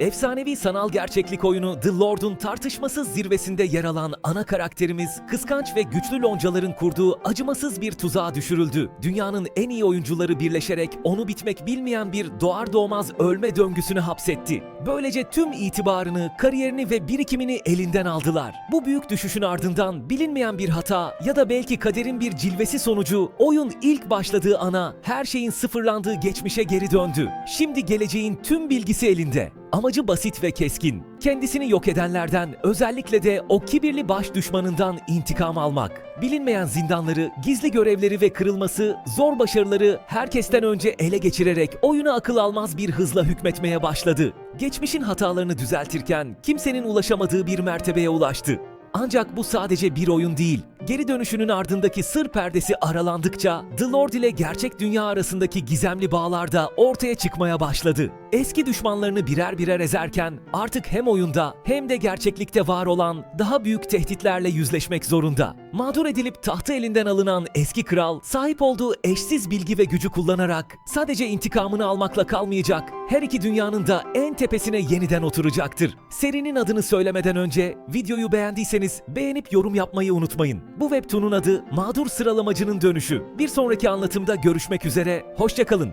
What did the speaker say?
Efsanevi sanal gerçeklik oyunu The Lord'un tartışmasız zirvesinde yer alan ana karakterimiz kıskanç ve güçlü loncaların kurduğu acımasız bir tuzağa düşürüldü. Dünyanın en iyi oyuncuları birleşerek onu bitmek bilmeyen bir doğar doğmaz ölme döngüsüne hapsetti. Böylece tüm itibarını, kariyerini ve birikimini elinden aldılar. Bu büyük düşüşün ardından bilinmeyen bir hata ya da belki kaderin bir cilvesi sonucu oyun ilk başladığı ana her şeyin sıfırlandığı geçmişe geri döndü. Şimdi geleceğin tüm bilgisi elinde. Amacı basit ve keskin. Kendisini yok edenlerden, özellikle de o kibirli baş düşmanından intikam almak. Bilinmeyen zindanları, gizli görevleri ve kırılması, zor başarıları herkesten önce ele geçirerek oyuna akıl almaz bir hızla hükmetmeye başladı. Geçmişin hatalarını düzeltirken kimsenin ulaşamadığı bir mertebeye ulaştı. Ancak bu sadece bir oyun değil. Geri dönüşünün ardındaki sır perdesi aralandıkça The Lord ile gerçek dünya arasındaki gizemli bağlar da ortaya çıkmaya başladı. Eski düşmanlarını birer birer ezerken artık hem oyunda hem de gerçeklikte var olan daha büyük tehditlerle yüzleşmek zorunda. Mağdur edilip tahtı elinden alınan eski kral sahip olduğu eşsiz bilgi ve gücü kullanarak sadece intikamını almakla kalmayacak, her iki dünyanın da en tepesine yeniden oturacaktır. Serinin adını söylemeden önce videoyu beğendiyseniz beğenip yorum yapmayı unutmayın. Bu webtoon'un adı Mağdur Sıralamacının Dönüşü. Bir sonraki anlatımda görüşmek üzere, hoşçakalın.